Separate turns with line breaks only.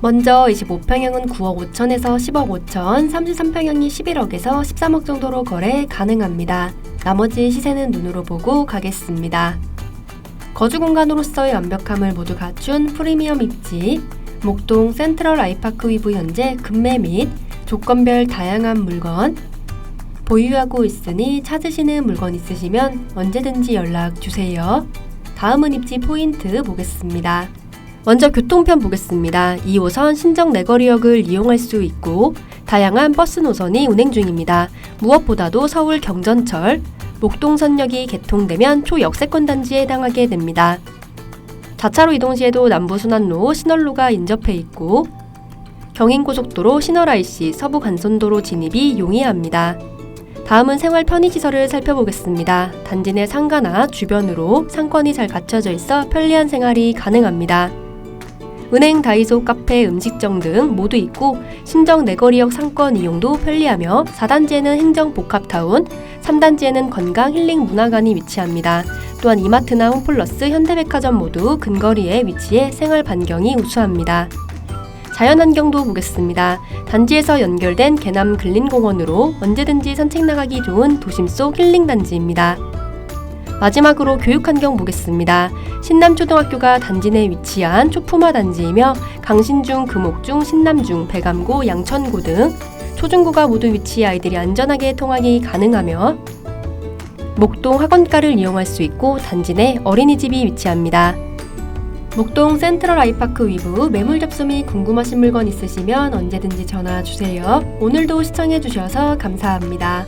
먼저 25평형은 9억 5천에서 10억 5천, 33평형이 11억에서 13억 정도로 거래 가능합니다. 나머지 시세는 눈으로 보고 가겠습니다. 거주 공간으로서의 완벽함을 모두 갖춘 프리미엄 입지, 목동 센트럴 아이파크 위브 현재 금매 및 조건별 다양한 물건 보유하고 있으니 찾으시는 물건 있으시면 언제든지 연락 주세요. 다음은 입지 포인트 보겠습니다. 먼저 교통편 보겠습니다. 2호선 신정 내거리역을 이용할 수 있고 다양한 버스 노선이 운행 중입니다. 무엇보다도 서울 경전철, 목동선역이 개통되면 초역세권 단지에 해당하게 됩니다. 자차로 이동 시에도 남부순환로 신월로가 인접해 있고 경인고속도로 신월 IC 서부 간선도로 진입이 용이합니다. 다음은 생활 편의시설을 살펴보겠습니다. 단지 내 상가나 주변으로 상권이 잘 갖춰져 있어 편리한 생활이 가능합니다. 은행, 다이소, 카페, 음식점 등 모두 있고 신정 내거리역 상권 이용도 편리하며 4단지에는 행정 복합타운, 3단지에는 건강 힐링 문화관이 위치합니다. 또한 이마트나 홈플러스, 현대백화점 모두 근거리에 위치해 생활 반경이 우수합니다. 자연환경도 보겠습니다. 단지에서 연결된 개남 근린공원으로 언제든지 산책 나가기 좋은 도심 속 힐링 단지입니다. 마지막으로 교육 환경 보겠습니다. 신남초등학교가 단지 내 위치한 초품화 단지이며 강신중, 금옥중, 신남중, 배감고, 양천고 등 초중고가 모두 위치해 아이들이 안전하게 통학이 가능하며 목동 학원가를 이용할 수 있고 단지 내 어린이집이 위치합니다. 목동 센트럴 아이파크 위브 매물 접수 및 궁금하신 물건 있으시면 언제든지 전화 주세요. 오늘도 시청해 주셔서 감사합니다.